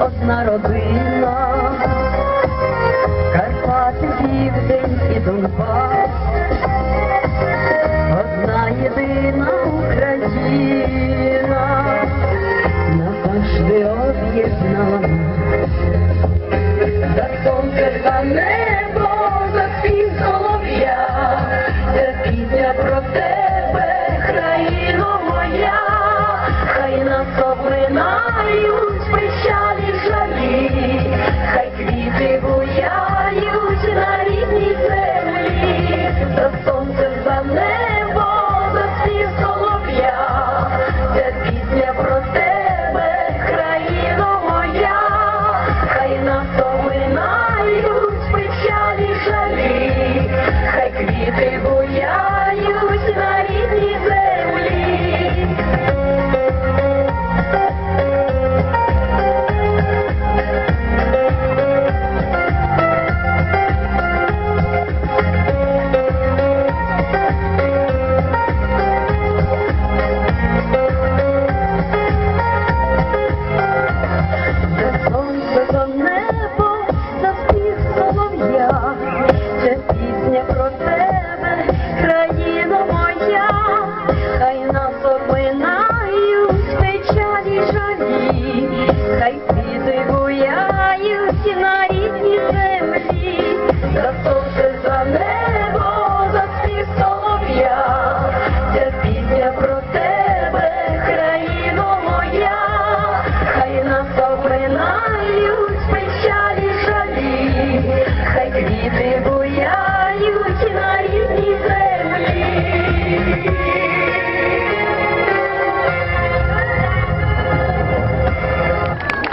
одна родина, Карпати, Південь і Донбас. này thấy